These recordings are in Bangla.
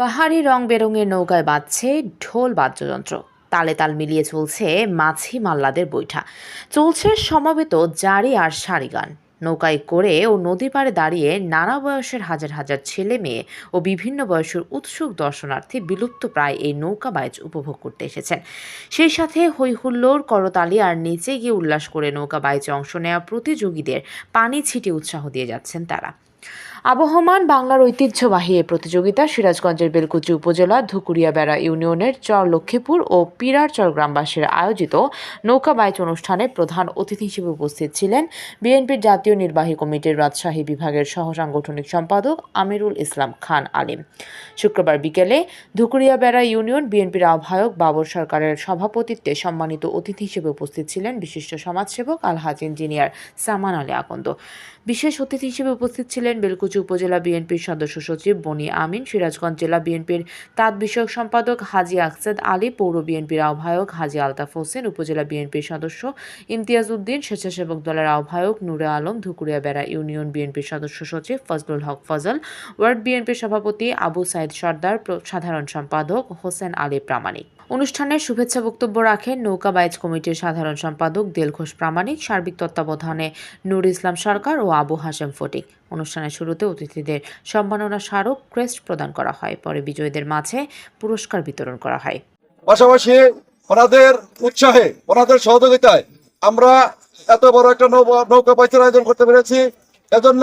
বাহারি রং বেরঙের নৌকায় বাজছে ঢোল বাদ্যযন্ত্র। তালে তাল মিলিয়ে চলছে মাছি মাল্লাদের বৈঠা। চলছে সমবেত জারি আর সারি গান। নৌকায় করে ও নদী পাড়ে দাঁড়িয়ে নানা বয়সের হাজার হাজার ছেলে মেয়ে ও বিভিন্ন বয়সের উৎসুক দর্শনার্থী বিলুপ্ত প্রায় এই নৌকা বাইচ উপভোগ করতে এসেছেন। সেই সাথে হৈহুল্লোড়, করতালি আর নিচে গিয়ে উল্লাস করে নৌকা বাইচে অংশ নেওয়া প্রতিযোগীদের পানি ছিটিয়ে উৎসাহ দিয়ে যাচ্ছেন তারা। আবহমান বাংলার ঐতিহ্যবাহী এই প্রতিযোগিতা সিরাজগঞ্জের বেলকুচি উপজেলা ধুকুরিয়াবেড়া ইউনিয়নের চর লক্ষ্মীপুর ও পিরারচর গ্রামবাসীর আয়োজিত নৌকা বাইচ অনুষ্ঠানে প্রধান অতিথি হিসেবে উপস্থিত ছিলেন বিএনপির জাতীয় নির্বাহী কমিটির রাজশাহী বিভাগের সহ সাংগঠনিক সম্পাদক আমিরুল ইসলাম খান আলিম। শুক্রবার বিকেলে ধুকুরিয়াবেড়া ইউনিয়ন বিএনপির আহ্বায়ক বাবর সরকারের সভাপতিত্বে সম্মানিত অতিথি হিসেবে উপস্থিত ছিলেন বিশিষ্ট সমাজসেবক আলহাজ ইঞ্জিনিয়ার সামান আলী আকন্দ। বিশেষ অতিথি হিসেবে উপস্থিত ছিলেন বেলকুচি উপজেলা বিএনপির সদস্য সচিব বনি আমিন, সিরাজগঞ্জ জেলা বিএনপির তাঁত বিষয়ক সম্পাদক হাজি আকসেদ আলী, পৌর বিএনপির আহ্বায়ক হাজি আলতাফ হোসেন, উপজেলা বিএনপির সদস্য ইমতিয়াজ উদ্দিন, স্বেচ্ছাসেবক দলের আহ্বায়ক নূরে আলম, ধুকুরিয়া বেড়া ইউনিয়ন বিএনপির সদস্য সচিব ফজলুল হক ফজল, ওয়ার্ড বিএনপির সভাপতি আবু সাইদ সর্দার সাধারণ সম্পাদক হোসেন আলী প্রামাণিক। অনুষ্ঠানে শুভেচ্ছা বক্তব্য রাখেন নৌকা বাইজ কমিটির সাধারণ সম্পাদক দেলঘোষ প্রামাণিক, সার্বিক তত্ত্বাবধানে নুর ইসলাম সরকার ও আবু হাসেম ফটিক। অনুষ্ঠানের শুরুতে অতিথিদের সম্মাননা স্মারক ক্রেস্ট প্রদান করা হয়। পরে বিজয়ীদের মাঝে পুরস্কার বিতরণ করা হয়। পাশাপাশি ওনাদের উৎসাহে, ওনাদের সহযোগিতায় আমরা এত বড় একটা নৌকা বাইচের আয়োজন করতে পেরেছি। এজন্য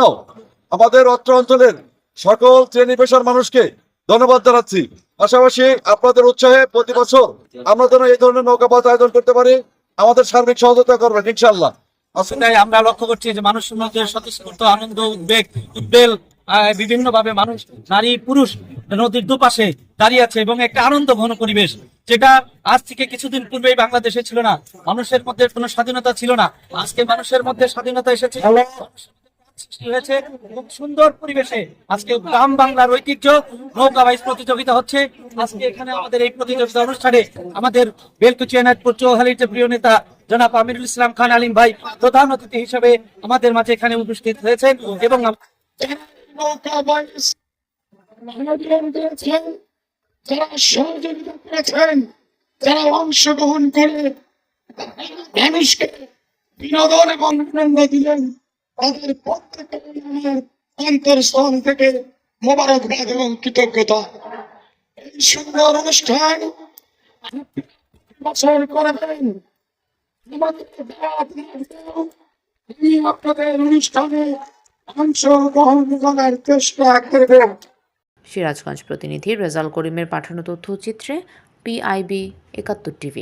আমাদের অত্র অঞ্চলের সকল শ্রেণি পেশার মানুষকে ধন্যবাদ জানাচ্ছি। পাশাপাশি আপনাদের উৎসাহে প্রতি বছর আমরা যেন এই ধরনের নৌকা বাইচ আয়োজন করতে পারি, আমাদের সার্বিক সহযোগিতা করবেন ইনশাল্লাহ সেটাই আমরা লক্ষ্য করছি যে মানুষের মধ্যে স্বতঃস্ফূর্ত আনন্দ, উদ্বেগ, উদ্বেল বিভিন্ন ভাবে মানুষ, নারী, পুরুষ, নদীর দুপাশে দাঁড়িয়ে আছে এবং একটা আনন্দ ঘন পরিবেশ, যেটা আজ থেকে কিছুদিন পূর্বেই বাংলাদেশে ছিল না। মানুষের মধ্যে কোনো স্বাধীনতা ছিল না। আজকে মানুষের মধ্যে স্বাধীনতা এসেছে। সৃষ্টি হয়েছে খুব সুন্দর পরিবেশে আজকে গ্রাম বাংলার ঐতিহ্য নৌকা বাইচ প্রতিযোগিতা হচ্ছে। আজকে এখানে আমাদের এই প্রতিযোগিতা অনুষ্ঠানে আমাদের বেলকুচি এনায়তপুর চৌহালির যে প্রিয় নেতা জনাব আমিরুল ইসলাম খান আলিম ভাই প্রধান অতিথি হিসেবে আমাদের মাঝে এখানে উপস্থিত হয়েছেন এবং বাইস যারা অংশগ্রহণ করে মানুষকে বিনোদন এবং আনন্দ দিলেন। তাদের প্রত্যেকের অন্তরস্থল থেকে মোবারকবাদ এবং কৃতজ্ঞতা। এই সুন্দর অনুষ্ঠান সিরাজগঞ্জ প্রতিনিধি রেজাল করিমের পাঠানো তথ্যচিত্রে পিআইবি একাত্তর টিভি।